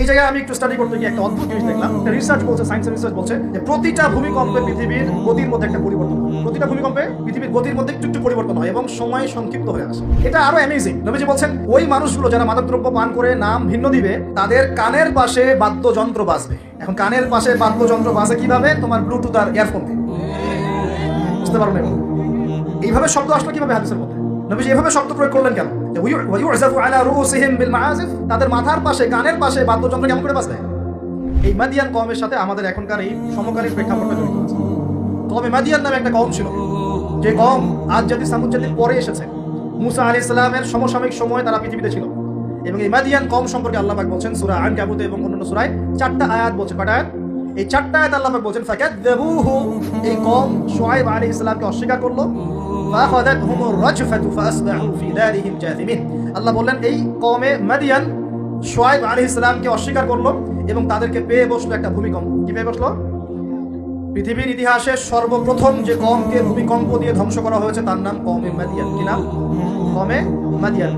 এই জায়গায় আমি একটু স্টাডি করতে গিয়ে একটা অদ্ভুত জিনিস দেখলাম। একটা রিসার্চ বলছে সায়েন্স রিসার্চ বলছে যে প্রতিটা ভূমিকম্পে পৃথিবীর গতির মধ্যে একটা পরিবর্তন হয়। প্রতিটা ভূমিকম্পে পৃথিবীর গতির মধ্যে একটু একটু পরিবর্তন হয় এবং সময় সংক্ষিপ্ত হয়ে আসে। এটা আরও অ্যামেজিং নবীজি বলছেন, ওই মানুষগুলো যারা মাদকদ্রব্য পান করে নাম ভিন্ন দিবে, তাদের কানের পাশে বাদ্যযন্ত্র বাজবে। এখন কানের পাশে বাদ্যযন্ত্র বাজে কীভাবে? তোমার ব্লুটুথ আর ইয়ারফোন দিয়ে। বুঝতে পারো এইভাবে শব্দ আসলো কীভাবে হাদিসের মধ্যে? নবীজি এভাবে শব্দ প্রয়োগ করলেন কেন? আলা তাদের মাথার পাশে পাশে বাদ্যযন্ত্র কেমন করে এই মাদিয়ান কওমের সাথে আমাদের এখনকার এই সমকালীন কমে মাদিয়ান নামে একটা কম ছিল। যে কম আজ জাতি পরে এসেছে, মুসা আলী ইসলামের সমসাময়িক সময়ে তারা পৃথিবীতে ছিল। এবং এই মাদিয়ান কম সম্পর্কে আল্লাহ বলছেন সূরা আন কাবুতে এবং অন্যান্য সুরায় চারটা আয়াত বলছেন। কয়টা আয়াত? এই চারটা আয়াত আল্লাহ বলছেন ফাকাদযাবুহু এই কম শুআয়ব আলাইহিস সালামকে অস্বীকার করল। আল্লাহ বললেন, এই কমে মাদিয়ান শুআয়ব আলাইহিস সালামকে অস্বীকার করল এবং তাদেরকে পেয়ে বসল একটা ভূমিকম্প। কি পেয়ে বসল? পৃথিবীর ইতিহাসে সর্বপ্রথম যে কমকে ভূমিকম্প দিয়ে ধ্বংস করা হয়েছে তার নাম কমে মাদিয়ান। কি নাম? কমে মাদিয়ান।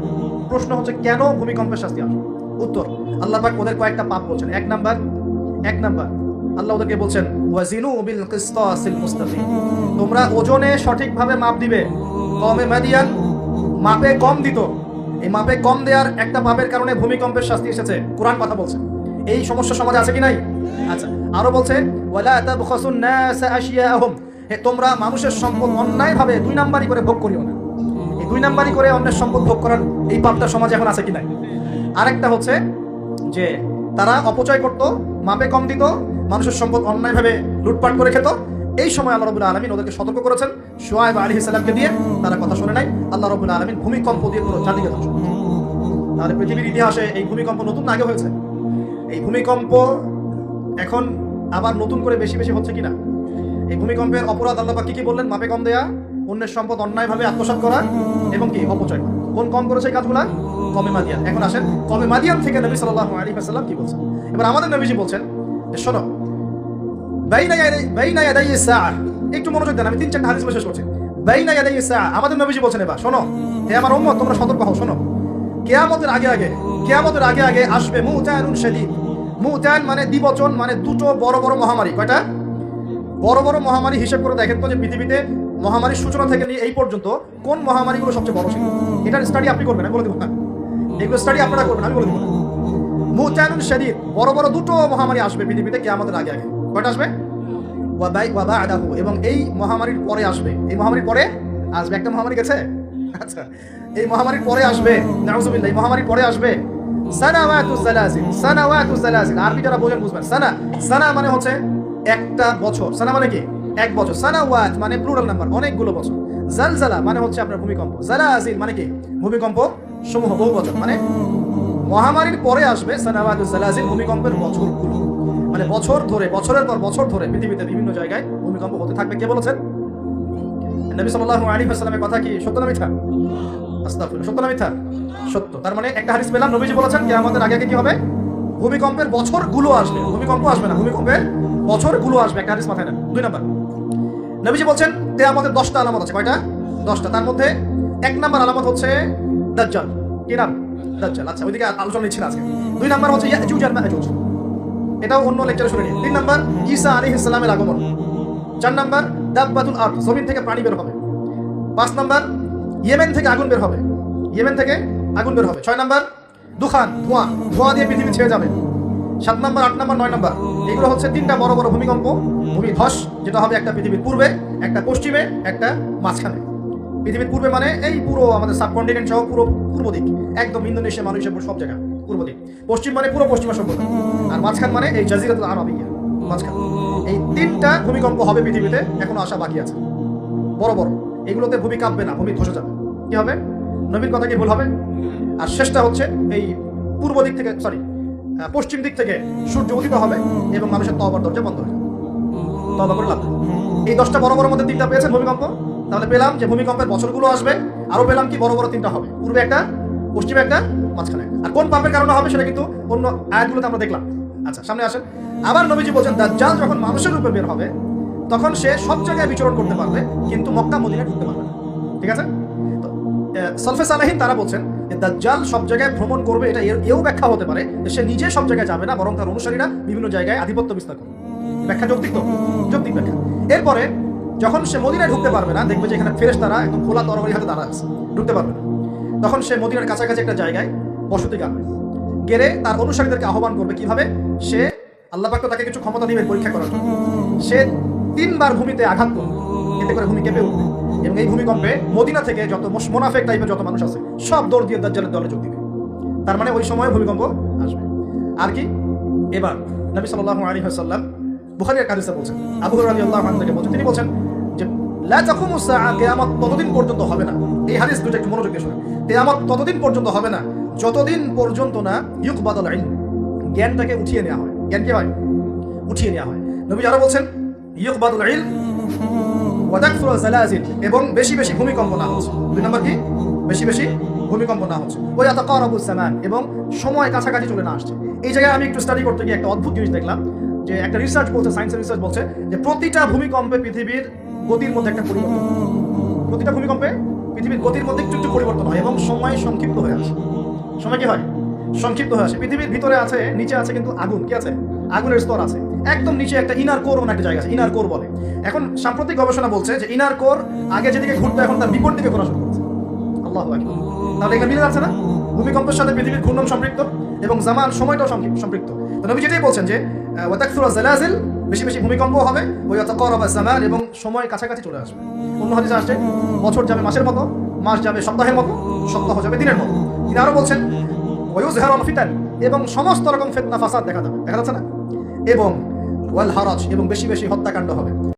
প্রশ্ন হচ্ছে, কেন ভূমিকম্পের শাস্তি আসে? উত্তর, আল্লাহ পাক ওদের কয়েকটা পাপ বলছেন। এক নাম্বার এক নাম্বার আল্লাহ ওদেরকে বলছেন, ওয়াজিনু বিল কিসতাসিল মুস্তাকিম। তোমরা ওজনে সঠিকভাবে মাপ দিবে। কমে মাদিয়ান, মাপে কম দিত। এই মাপে কম দেওয়ার একটা পাপের কারণে ভূমিকম্পের শাস্তি এসেছে। কোরআন কথা বলছে। এই সমস্যা সমাজে আছে কি নাই? আচ্ছা আরও বলছে, ওয়ালা তাবখাসুন নাস আশিয়াহুম। হে, তোমরা মানুষের সম্পদ অন্যায়ভাবে দুই নাম্বারই করে ভোগ করিও না। এই দুই নাম্বারই করে অন্যের সম্পদ ভোগ করার এই পাপটা সমাজে এখন আছে কি নাই? আরেকটা হচ্ছে যে, তারা অপচয় করত, মাপে কম দিত মানুষের সম্পদ অন্যায়ভাবে লুটপাট করে খেত। এই সময় আল্লাহ রবুল্লা আলমিন ওদেরকে সতর্ক করেছেন। সোয়াইব আলী ইসলামকে দিয়ে তারা কথা শুনে নাই। আল্লাহ রবুল্লা আলমিন ভূমিকম্প দিয়ে পুরো জাতিকে ধ্বংস তাহলে পৃথিবীর ইতিহাসে এই ভূমিকম্প নতুন আগে হয়েছে? এই ভূমিকম্প এখন আবার নতুন করে বেশি বেশি হচ্ছে কিনা? এই ভূমিকম্পের অপরাধ আল্লাহ কি কি বললেন? মাপে কম দেয়া, অন্যের সম্পদ অন্যায়ভাবে আত্মসাৎ করা এবং কি? অপচয় কোন কম করেছে এই কাজগুলা? কমে মাদিয়ান। এখন আসেন, কমে মাদিয়ান থেকে নবী সাল্লাল্লাহু আলাইহি ওয়াসাল্লাম কি বলছেন? এবার আমাদের নবীজি বলছেন শোনো একটু মনোযোগ দেন, আমি তিন চারটা হাদিস করছি। আমাদের নবীজি বলছেন এবার, শোনো, হে আমার তোমরা সতর্ক হও, শোনো। কেয়ামতের আগে আগে, কেয়ামতের আগে আগে আসবে মানে দ্বিবচন মানে দুটো বড় বড় মহামারী। কয়টা? বড় বড় মহামারী হিসেব করে দেখেন তো যে পৃথিবীতে মহামারীর সূচনা থেকে নিয়ে এই পর্যন্ত কোন মহামারীগুলো সবচেয়ে বড় ছিল? এটার স্টাডি আপনি করবেন, আমি বলে দেবো না। এগুলো স্টাডি আপনারা করবেন, আমি বলে দেবো না। মুতায়ানুন শাদীদ, বড় বড় দুটো মহামারী আসবে পৃথিবীতে কেয়ামতের আগে আগে। কয়টা আসবে? ওয়াবাই ওয়াবা আদাহু এবং এই মহামারীর পরে আসবে। এই মহামারীর পরে আসবে। একটা মহামারী গেছে? আচ্ছা। এই মহামারীর পরে আসবে। নাউজুবিল্লাহ, এই মহামারীর পরে আসবে। আরবি যারা বোঝেন বুঝবেন। সানা। সানা মানে হচ্ছে একটা বছর। সানা মানে কি? এক বছর। সানাওয়াত মানে প্লুরাল নাম্বার অনেকগুলো বছর। জালজালা মানে হচ্ছে আপনার ভূমিকম্প। জালাজিল মানে কি? ভূমিকম্প সমূহ, বহু বছর। মানে মহামারীর পরে আসবে জালাজিল ভূমিকম্পের বছরগুলো মানে বছর ধরে, বছরের পর বছর ধরে পৃথিবীতে বিভিন্ন জায়গায় ভূমিকম্প হতে থাকবে। কে বলেছেন? নবী সাল্লাল্লাহু আলাইহি ওয়াসাল্লামের কথা কি সত্য না মিথ্যা? আস্তাগফিরুল্লাহ, সত্য না মিথ্যা? সত্য। তার মানে একটা হাদিস পেলাম, নবীজি বলেছেন যে আমাদের আগে আগে কি হবে? ভূমিকম্পের বছরগুলো আসবে। ভূমিকম্প আসবে না, ভূমিকম্পের বছরগুলো আসবে, একটা হাদিস মাথায় নেন। দুই নাম্বার। নবীজি বলছেন তে আমাদের দশটা আলামত আছে। কয়টা? দশটা। তার মধ্যে এক নাম্বার আলামত হচ্ছে দাজ্জাল। কি নাম? দাজ্জাল আচ্ছা ওইদিকে আলোচনা নিচ্ছি আজকে। দুই নাম্বার হচ্ছে ইয়াজুজ আর মাজুজ এটাও অন্য লেকচারে শুনে নিন তিন নাম্বার, ঈসা আলী ইসলামের আগমন। চার নাম্বার, দাব্বাতুল আর্থ জমিন থেকে প্রাণী বের হবে। পাঁচ নাম্বার, ইয়েমেন থেকে আগুন বের হবে। ইয়েমেন থেকে আগুন বের হবে। ছয় নাম্বার, দুখান, ধোঁয়া। ধোঁয়া দিয়ে পৃথিবী ছেড়ে যাবে। সাত নাম্বার, আট নাম্বার, নয় নাম্বার। এগুলো হচ্ছে তিনটা বড় বড় ভূমিকম্প ভূমি ধস যেটা হবে একটা পৃথিবীর পূর্বে, একটা পশ্চিমে, একটা মাঝখানে। পৃথিবীর পূর্বে মানে এই পুরো আমাদের সাবকন্টিনেন্ট সহ পুরো পূর্ব দিক। একদম ইন্দোনেশিয়া, মালয়েশিয়া সব জায়গা, পূর্ব দিক। পশ্চিম মানে পুরো পশ্চিমা সভ্যতা। আর মাঝখান মানে এই জাজিরাতুল আরবিয়া মাঝখান। এই তিনটা ভূমিকম্প হবে পৃথিবীতে, এখনও আসা বাকি আছে। বড় বড়। এগুলোতে ভূমি কাঁপবে না, ভূমি ধসে যাবে। কি হবে? নবীর কথা কি ভুল হবে? আর শেষটা হচ্ছে এই পূর্ব দিক থেকে সরি পশ্চিম দিক থেকে সূর্য উদিত হবে এবং মানুষের তহবার দরজা বন্ধ হয়ে যাবে। তবা করে লাভ এই দশটা বড় বড় মধ্যে তিনটা পেয়েছেন ভূমিকম্প? তাহলে পেলাম যে ভূমিকম্পের বছরগুলো আসবে আরও পেলাম কি বড় বড় তিনটা হবে। পূর্বে একটা, পশ্চিমে একটা, মাঝখানে। আর কোন পাপের কারণে হবে সেটা কিন্তু অন্য আয়াতগুলোতে আমরা দেখলাম। আচ্ছা সামনে আসেন। আবার নবীজি বলছেন, দাজ্জাল যখন মানুষের রূপে বের হবে, তখন সে সব জায়গায় বিচরণ করতে পারবে, কিন্তু মক্কা, মদিনায় ঢুকতে পারবে না। ঠিক আছে? তো সলফে সালাহিন তারা বলছেন যে দাজ্জাল সব জায়গায় ভ্রমণ করবে, এটা এও ব্যাখ্যা হতে পারে সে নিজে সব জায়গায় যাবে না, বরং তার অনুসারীরা বিভিন্ন জায়গায় আধিপত্য বিস্তার করবে ব্যাখ্যা যৌক্তিক তো? যৌক্তিক ব্যাখ্যা। এরপরে যখন সে মদিনায় ঢুকতে পারবে না, দেখবে যে এখানে ফেরেস তারা একদম খোলা তরবারি হাতে দাঁড়া আছে, ঢুকতে পারবে না। তখন সে মদিনার কাছাকাছি একটা জায়গায় বসতি গাড়বে গেলে তার অনুসারীদেরকে আহ্বান করবে, কীভাবে? সে আল্লাহ পাক তাকে কিছু ক্ষমতা দিবেন পরীক্ষা করার জন্য। সে তিনবার ভূমিতে আঘাত করবে, এতে করে ভূমি কেঁপে উঠবে এবং এই ভূমিকম্পে মদিনা থেকে যত মোনাফেক টাইপের যত মানুষ আছে, সব দৌড় দিয়ে দাজ্জালের দলে যোগ দিবে। তার মানে ওই সময় ভূমিকম্প আসবে। আর কি? এবার নবী সাল্লাল্লাহু আলাইহি ওয়াসাল্লাম বুখারী এক হাদিসে বলছেন, আবু রাদিয়াল্লাহু আনহু থেকে বলছেন, তিনি বলছেন কিয়ামত ততদিন পর্যন্ত হবে না। এই হাদিস দুটো একটু মনোযোগ দিয়ে কিয়ামত ততদিন পর্যন্ত হবে না, যতদিন পর্যন্ত না ইউকবাদুল ইলম জ্ঞানটাকে উঠিয়ে নেওয়া হয়। জ্ঞান কি হয়? উঠিয়ে নেওয়া হয়। নবী আরও বলছেন ইলম ওয়াদাকফুর জালাজিল এবং বেশি বেশি ভূমিকম্প না হচ্ছে দুই নম্বর কি? বেশি বেশি ভূমিকম্প না হচ্ছে ওই সামান, এবং সময় কাছাকাছি চলে না আসছে। এই জায়গায় আমি একটু স্টাডি করতে গিয়ে একটা অদ্ভুত জিনিস দেখলাম, যে একটা রিসার্চ বলছে সায়েন্স রিসার্চ বলছে, যে প্রতিটা ভূমিকম্পে পৃথিবীর গতির মধ্যে একটা পরিবর্তন। প্রতিটা ভূমিকম্পে পৃথিবীর গতির মধ্যে একটু একটু পরিবর্তন হয় এবং সময় সংক্ষিপ্ত হয়ে আসে। সময় কি হয়? সংক্ষিপ্ত হয়ে আসে। পৃথিবীর ভিতরে আছে, নিচে আছে কিন্তু আগুন, কি আছে? আগুনের স্তর আছে। একদম নিচে একটা ইনার কোর একটা জায়গা আছে ইনার কোর বলে। এখন সাম্প্রতিক গবেষণা বলছে যে ইনার কোর আগে যেদিকে ঘুরতো, এখন তার বিপরীত দিকে ঘোরা করছে। আল্লাহ তাহলে এখানে মিলে যাচ্ছে না? ভূমিকম্পের সাথে পৃথিবীর ঘূর্ণন সম্পৃক্ত এবং জামান সময়টাও সম্পৃক্ত নবী যেটাই বলছেন যে ওয়াতাকসুরা জালাজিল বেশি বেশি ভূমিকম্প হবে, ওই জামান এবং সময় কাছাকাছি চলে আসবে। অন্য হাদিসে আসছে, বছর যাবে মাসের মতো, মাস যাবে সপ্তাহের মতো, সপ্তাহ যাবে দিনের মতো। তিনি আরও বলছেন ফিতান এবং সমস্ত রকম ফেতনা, ফাসাদ দেখা যাবে, দেখা যাচ্ছে না। এবং ওয়াল হারাজ, এবং বেশি বেশি হত্যাকাণ্ড হবে।